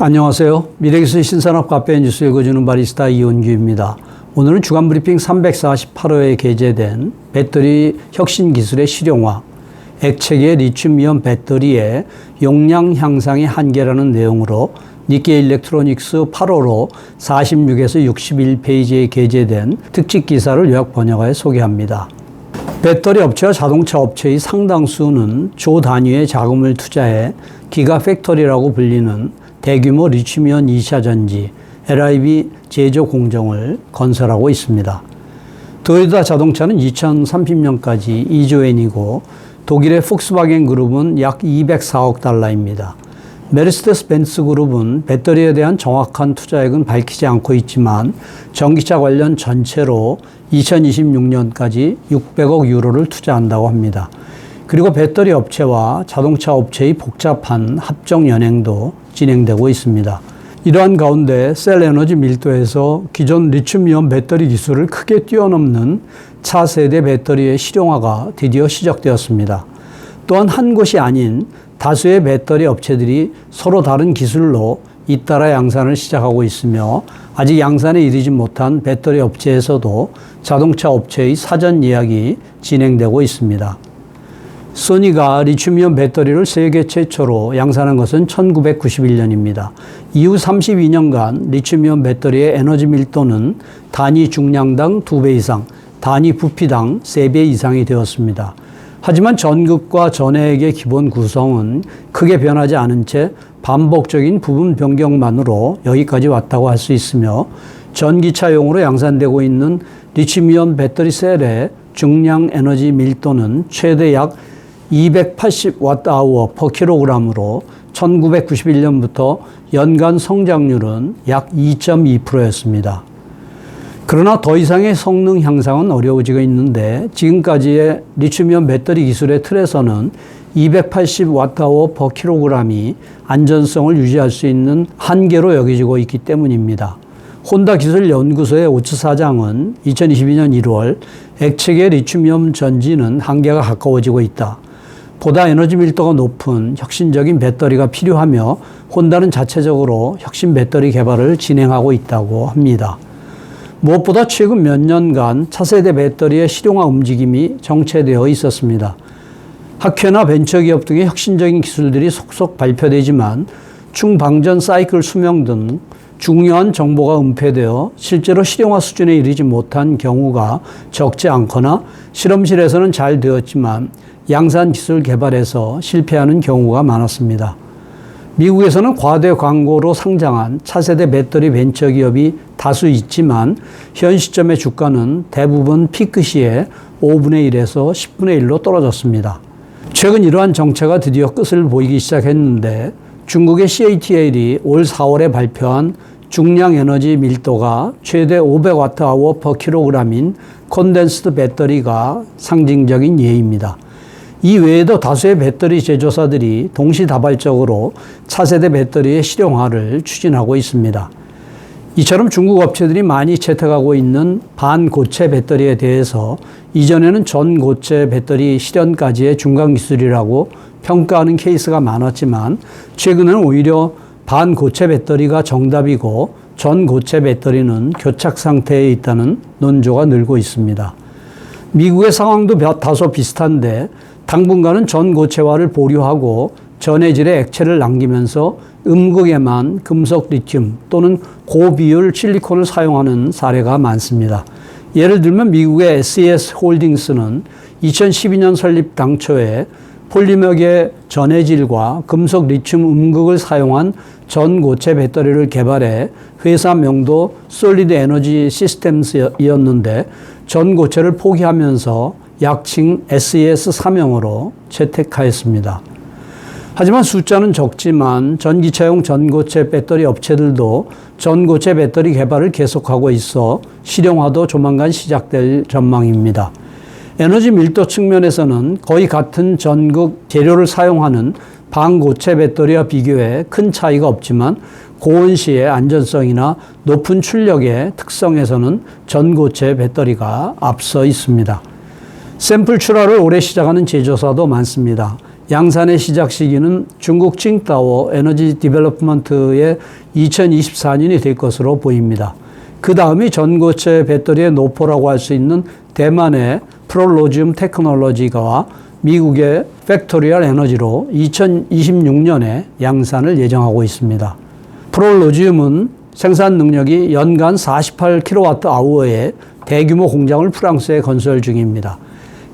안녕하세요. 미래기술 신산업 카페 뉴스 읽어주는 바리스타 이온규입니다. 오늘은 주간 브리핑 348호에 게재된 배터리 혁신 기술의 실용화, 액체계 리튬이온 배터리의 용량 향상의 한계라는 내용으로 니케 일렉트로닉스 8호로 46에서 61페이지에 게재된 특집 기사를 요약 번역하여 소개합니다. 배터리 업체와 자동차 업체의 상당수는 조 단위의 자금을 투자해 기가 팩토리라고 불리는 대규모 리튬이온 2차 전지 LIB 제조 공정을 건설하고 있습니다. 도요타 자동차는 2030년까지 2조 엔이고 독일의 폭스바겐 그룹은 약 204억 달러입니다. 메르세데스 벤츠 그룹은 배터리에 대한 정확한 투자액은 밝히지 않고 있지만 전기차 관련 전체로 2026년까지 600억 유로를 투자한다고 합니다. 그리고 배터리 업체와 자동차 업체의 복잡한 합정 연행도 진행되고 있습니다. 이러한 가운데 셀 에너지 밀도에서 기존 리튬이온 배터리 기술을 크게 뛰어넘는 차세대 배터리의 실용화가 드디어 시작되었습니다. 또한 한 곳이 아닌 다수의 배터리 업체들이 서로 다른 기술로 잇따라 양산을 시작하고 있으며 아직 양산에 이르지 못한 배터리 업체에서도 자동차 업체의 사전 예약이 진행되고 있습니다. 소니가 리튬이온 배터리를 세계 최초로 양산한 것은 1991년입니다. 이후 32년간 리튬이온 배터리의 에너지 밀도는 단위 중량당 2배 이상, 단위 부피당 3배 이상이 되었습니다. 하지만 전극과 전해액의 기본 구성은 크게 변하지 않은 채 반복적인 부분 변경만으로 여기까지 왔다고 할 수 있으며 전기차용으로 양산되고 있는 리튬이온 배터리 셀의 중량 에너지 밀도는 최대 약 280와트아워 퍼 킬로그램으로 1991년부터 연간 성장률은 약 2.2%였습니다. 그러나 더 이상의 성능 향상은 어려워지고 있는데 지금까지의 리튬이온 배터리 기술의 틀에서는 280와트아워 퍼 킬로그램이 안전성을 유지할 수 있는 한계로 여겨지고 있기 때문입니다. 혼다 기술 연구소의 오츠 사장은 2022년 1월 액체계 리튬이온 전지는 한계가 가까워지고 있다. 보다 에너지 밀도가 높은 혁신적인 배터리가 필요하며 혼다는 자체적으로 혁신 배터리 개발을 진행하고 있다고 합니다. 무엇보다 최근 몇 년간 차세대 배터리의 실용화 움직임이 정체되어 있었습니다. 학회나 벤처기업 등의 혁신적인 기술들이 속속 발표되지만 충방전 사이클 수명 등 중요한 정보가 은폐되어 실제로 실용화 수준에 이르지 못한 경우가 적지 않거나 실험실에서는 잘 되었지만 양산 기술 개발에서 실패하는 경우가 많았습니다. 미국에서는 과대 광고로 상장한 차세대 배터리 벤처 기업이 다수 있지만 현 시점의 주가는 대부분 피크 시에 5분의 1에서 10분의 1로 떨어졌습니다. 최근 이러한 정체가 드디어 끝을 보이기 시작했는데 중국의 CATL이 올 4월에 발표한 중량 에너지 밀도가 최대 500와트아워 퍼 킬로그램인 콘덴스드 배터리가 상징적인 예입니다. 이 외에도 다수의 배터리 제조사들이 동시다발적으로 차세대 배터리의 실용화를 추진하고 있습니다. 이처럼 중국 업체들이 많이 채택하고 있는 반고체 배터리에 대해서 이전에는 전고체 배터리 실현까지의 중간 기술이라고 평가하는 케이스가 많았지만 최근에는 오히려 반고체 배터리가 정답이고 전고체 배터리는 교착 상태에 있다는 논조가 늘고 있습니다. 미국의 상황도 다소 비슷한데 당분간은 전고체화를 보류하고 전해질의 액체를 남기면서 음극에만 금속 리튬 또는 고비율 실리콘을 사용하는 사례가 많습니다. 예를 들면 미국의 SES 홀딩스는 2012년 설립 당초에 폴리머계 전해질과 금속 리튬 음극을 사용한 전고체 배터리를 개발해 회사 명도 솔리드 에너지 시스템스였는데 전고체를 포기하면서 약칭 SES 사명으로 채택하였습니다. 하지만 숫자는 적지만 전기차용 전고체 배터리 업체들도 전고체 배터리 개발을 계속하고 있어 실용화도 조만간 시작될 전망입니다. 에너지 밀도 측면에서는 거의 같은 전극 재료를 사용하는 반고체 배터리와 비교해 큰 차이가 없지만 고온 시의 안전성이나 높은 출력의 특성에서는 전고체 배터리가 앞서 있습니다. 샘플 출하를 올해 시작하는 제조사도 많습니다. 양산의 시작 시기는 중국 칭따오 에너지 디벨롭먼트의 2024년이 될 것으로 보입니다. 그 다음이 전고체 배터리의 노포라고 할 수 있는 대만의 프롤로지움 테크놀로지가 미국의 팩토리얼 에너지로 2026년에 양산을 예정하고 있습니다. 프롤로지움은 생산 능력이 연간 48kWh의 대규모 공장을 프랑스에 건설 중입니다.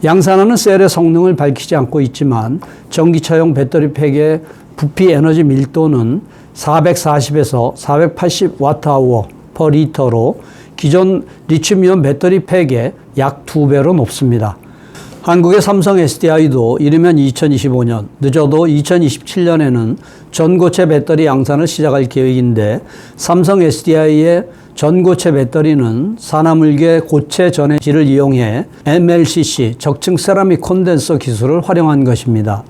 양산하는 셀의 성능을 밝히지 않고 있지만 전기차용 배터리 팩의 부피 에너지 밀도는 440에서 480Wh per 리터로 기존 리튬이온 배터리 팩의 약 2배로 높습니다. 한국의 삼성 SDI도 이르면 2025년, 늦어도 2027년에는 전고체 배터리 양산을 시작할 계획인데 삼성 SDI의 전고체 배터리는 산화물계 고체 전해질을 이용해 MLCC 적층 세라믹 콘덴서 기술을 활용한 것입니다.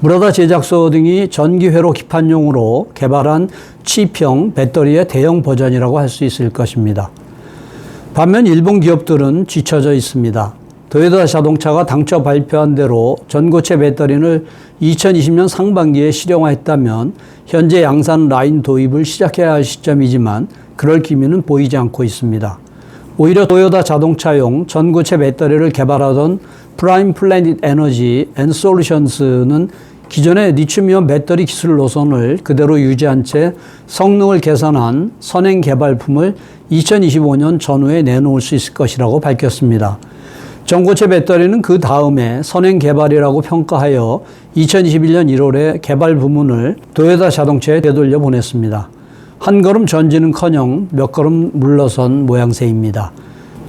브라다 제작소 등이 전기회로 기판용으로 개발한 치평 배터리의 대형 버전이라고 할 수 있을 것입니다. 반면 일본 기업들은 뒤처져 있습니다. 도요타 자동차가 당초 발표한 대로 전고체 배터리를 2020년 상반기에 실용화했다면 현재 양산 라인 도입을 시작해야 할 시점이지만 그럴 기미는 보이지 않고 있습니다. 오히려 도요타 자동차용 전고체 배터리를 개발하던 프라임 플래닛 에너지 앤 솔루션스는 기존의 리튬이온 배터리 기술 노선을 그대로 유지한 채 성능을 개선한 선행 개발품을 2025년 전후에 내놓을 수 있을 것이라고 밝혔습니다. 전고체 배터리는 그 다음에 선행 개발이라고 평가하여 2021년 1월에 개발 부문을 도요타 자동차에 되돌려 보냈습니다. 한 걸음 전진은커녕 몇 걸음 물러선 모양새입니다.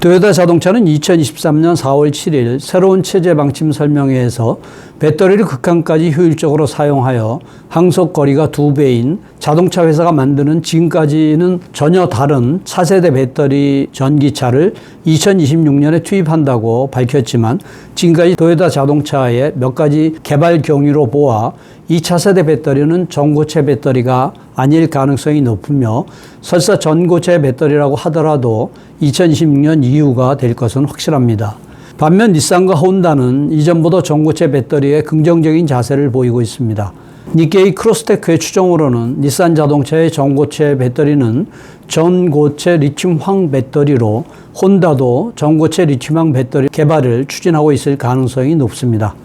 도요타 자동차는 2023년 4월 7일 새로운 체제 방침 설명회에서 배터리를 극한까지 효율적으로 사용하여 항속 거리가 두 배인 자동차 회사가 만드는 지금까지는 전혀 다른 차세대 배터리 전기차를 2026년에 투입한다고 밝혔지만 지금까지 도요타 자동차의 몇 가지 개발 경위로 보아 이 차세대 배터리는 전고체 배터리가 아닐 가능성이 높으며 설사 전고체 배터리라고 하더라도 2026년 이후가 될 것은 확실합니다. 반면 닛산과 혼다는 이전보다 전고체 배터리에 긍정적인 자세를 보이고 있습니다. 니케이 크로스테크의 추정으로는 닛산 자동차의 전고체 배터리는 전고체 리튬황 배터리로 혼다도 전고체 리튬황 배터리 개발을 추진하고 있을 가능성이 높습니다.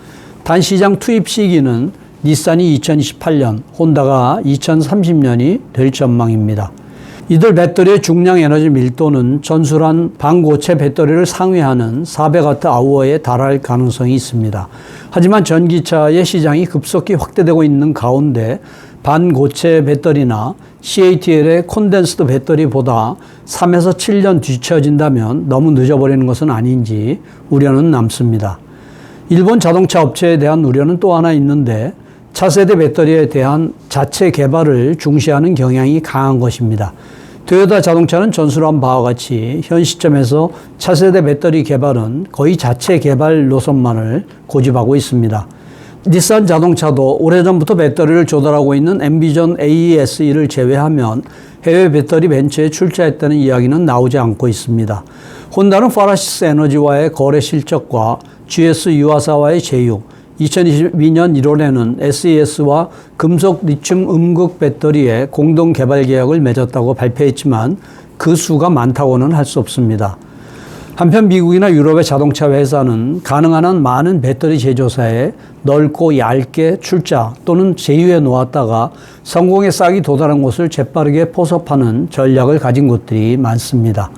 단 시장 투입 시기는 닛산이 2028년, 혼다가 2030년이 될 전망입니다. 이들 배터리의 중량 에너지 밀도는 전술한 반고체 배터리를 상회하는 400Wh에 달할 가능성이 있습니다. 하지만 전기차의 시장이 급속히 확대되고 있는 가운데 반고체 배터리나 CATL의 콘덴스드 배터리보다 3에서 7년 뒤처진다면 너무 늦어버리는 것은 아닌지 우려는 남습니다. 일본 자동차 업체에 대한 우려는 또 하나 있는데 차세대 배터리에 대한 자체 개발을 중시하는 경향이 강한 것입니다. 토요타 자동차는 전술한 바와 같이 현 시점에서 차세대 배터리 개발은 거의 자체 개발 노선만을 고집하고 있습니다. 닛산 자동차도 오래전부터 배터리를 조달하고 있는 엠비전 AES를 제외하면 해외 배터리 벤처에 출자했다는 이야기는 나오지 않고 있습니다. 혼다는 파라시스 에너지와의 거래 실적과 GS 유아사와의 제휴, 2022년 1월에는 SES와 금속 리튬 음극 배터리의 공동 개발 계약을 맺었다고 발표했지만 그 수가 많다고는 할 수 없습니다. 한편 미국이나 유럽의 자동차 회사는 가능한 한 많은 배터리 제조사에 넓고 얇게 출자 또는 제휴해 놓았다가 성공의 싹이 도달한 곳을 재빠르게 포섭하는 전략을 가진 곳들이 많습니다.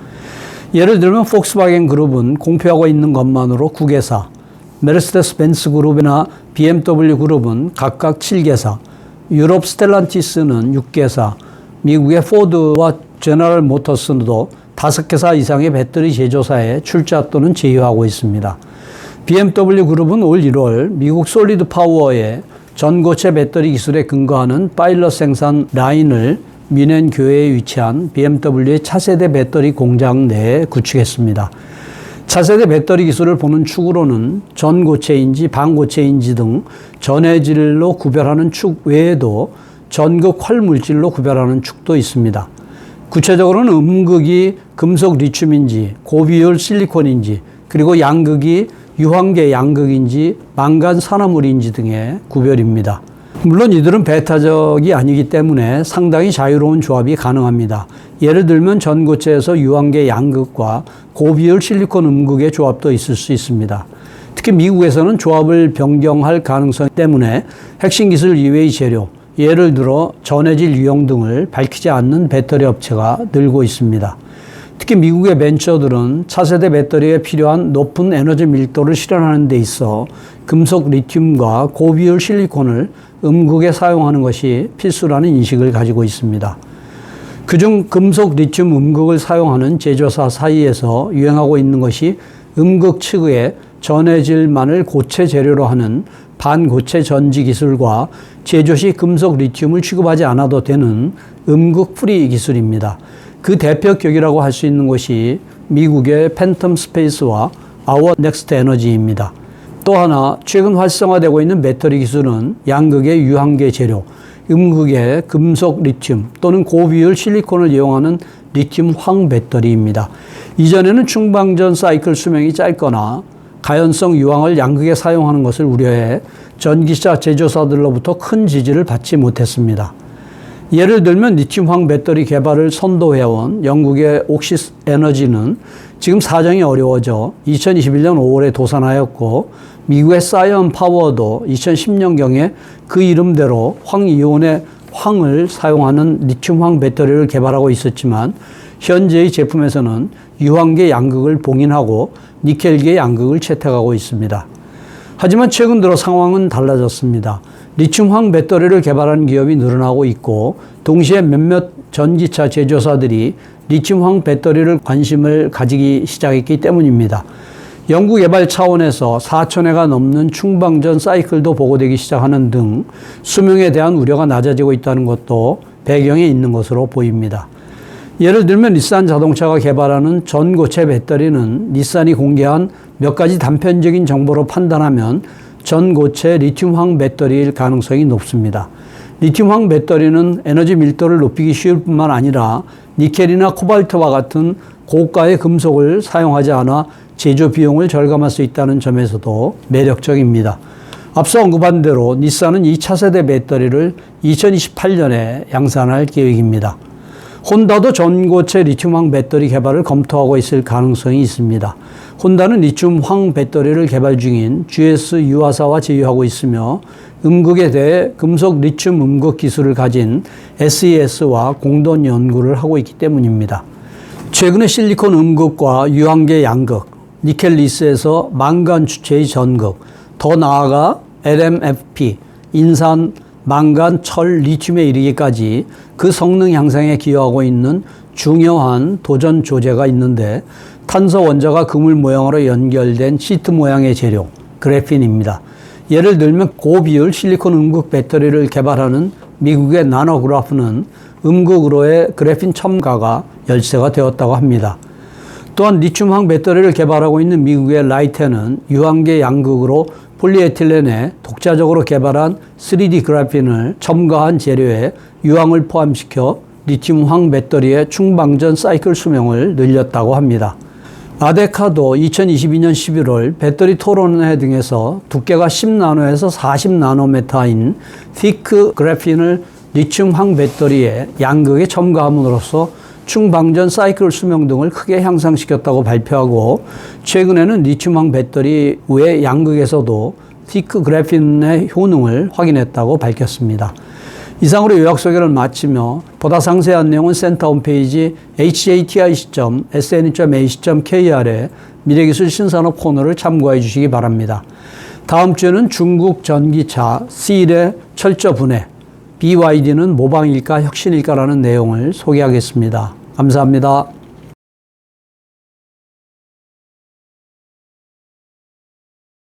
예를 들면 폭스바겐 그룹은 공표하고 있는 것만으로 9개사, 메르세데스 벤츠 그룹이나 BMW 그룹은 각각 7개사, 유럽 스텔란티스는 6개사, 미국의 포드와 제너럴 모터스도 5개사 이상의 배터리 제조사에 출자 또는 제휴하고 있습니다. BMW 그룹은 올 1월 미국 솔리드 파워의 전고체 배터리 기술에 근거하는 파일럿 생산 라인을 미넨 교회에 위치한 BMW의 차세대 배터리 공장 내에 구축했습니다. 차세대 배터리 기술을 보는 축으로는 전고체인지 반고체인지 등 전해질로 구별하는 축 외에도 전극 활물질로 구별하는 축도 있습니다. 구체적으로는 음극이 금속 리튬인지 고비율 실리콘인지 그리고 양극이 유황계 양극인지 망간 산화물인지 등의 구별입니다. 물론 이들은 배타적이 아니기 때문에 상당히 자유로운 조합이 가능합니다. 예를 들면 전고체에서 유황계 양극과 고비율 실리콘 음극의 조합도 있을 수 있습니다. 특히 미국에서는 조합을 변경할 가능성 때문에 핵심 기술 이외의 재료, 예를 들어 전해질 유형 등을 밝히지 않는 배터리 업체가 늘고 있습니다. 특히 미국의 벤처들은 차세대 배터리에 필요한 높은 에너지 밀도를 실현하는 데 있어 금속 리튬과 고비율 실리콘을 음극에 사용하는 것이 필수라는 인식을 가지고 있습니다. 그중 금속 리튬 음극을 사용하는 제조사 사이에서 유행하고 있는 것이 음극 측의 전해질만을 고체 재료로 하는 반고체 전지 기술과 제조 시 금속 리튬을 취급하지 않아도 되는 음극 프리 기술입니다. 그 대표 격이라고 할 수 있는 것이 미국의 팬텀 스페이스와 아워 넥스트 에너지입니다. 또 하나 최근 활성화되고 있는 배터리 기술은 양극의 유황계 재료, 음극의 금속 리튬 또는 고비율 실리콘을 이용하는 리튬 황 배터리입니다. 이전에는 충방전 사이클 수명이 짧거나 가연성 유황을 양극에 사용하는 것을 우려해 전기차 제조사들로부터 큰 지지를 받지 못했습니다. 예를 들면 리튬황 배터리 개발을 선도해온 영국의 옥시스 에너지는 지금 사정이 어려워져 2021년 5월에 도산하였고 미국의 사이언 파워도 2010년경에 그 이름대로 황이온의 황을 사용하는 리튬황 배터리를 개발하고 있었지만 현재의 제품에서는 유황계 양극을 봉인하고 니켈계 양극을 채택하고 있습니다. 하지만 최근 들어 상황은 달라졌습니다. 리튬황 배터리를 개발하는 기업이 늘어나고 있고 동시에 몇몇 전기차 제조사들이 리튬황 배터리를 관심을 가지기 시작했기 때문입니다. 연구 개발 차원에서 4천회가 넘는 충방전 사이클도 보고되기 시작하는 등 수명에 대한 우려가 낮아지고 있다는 것도 배경에 있는 것으로 보입니다. 예를 들면 닛산 자동차가 개발하는 전고체 배터리는 닛산이 공개한 몇 가지 단편적인 정보로 판단하면 전고체 리튬황 배터리일 가능성이 높습니다. 리튬황 배터리는 에너지 밀도를 높이기 쉬울 뿐만 아니라 니켈이나 코발트와 같은 고가의 금속을 사용하지 않아 제조 비용을 절감할 수 있다는 점에서도 매력적입니다. 앞서 언급한 대로 닛산은 2차 세대 배터리를 2028년에 양산할 계획입니다. 혼다도 전고체 리튬황 배터리 개발을 검토하고 있을 가능성이 있습니다. 혼다는 리튬황 배터리를 개발 중인 GS 유화사와 제휴하고 있으며 음극에 대해 금속 리튬 음극 기술을 가진 SES와 공동 연구를 하고 있기 때문입니다. 최근에 실리콘 음극과 유황계 양극, 니켈 리스에서 망간 주체의 전극, 더 나아가 LMFP, 인산 망간, 철, 리튬에 이르기까지 그 성능 향상에 기여하고 있는 중요한 도전 조제가 있는데 탄소 원자가 그물 모양으로 연결된 시트 모양의 재료, 그래핀입니다. 예를 들면 고비율 실리콘 음극 배터리를 개발하는 미국의 나노그라프는 음극으로의 그래핀 첨가가 열쇠가 되었다고 합니다. 또한 리튬황 배터리를 개발하고 있는 미국의 라이테는 유황계 양극으로 폴리에틸렌에 독자적으로 개발한 3D 그래핀을 첨가한 재료에 유황을 포함시켜 리튬황 배터리의 충방전 사이클 수명을 늘렸다고 합니다. 아데카도 2022년 11월 배터리 토론회 등에서 두께가 10나노에서 40나노메타인 티크 그래핀을 리튬 황 배터리에 양극에 첨가함으로써 충방전 사이클 수명 등을 크게 향상시켰다고 발표하고 최근에는 리튬황 배터리 외 양극에서도 티크 그래핀의 효능을 확인했다고 밝혔습니다. 이상으로 요약 소개를 마치며 보다 상세한 내용은 센터 홈페이지 hjti.sn.ac.kr에 미래기술 신산업 코너를 참고해 주시기 바랍니다. 다음 주에는 중국 전기차 C의 철저 분해, BYD는 모방일까 혁신일까라는 내용을 소개하겠습니다. 감사합니다.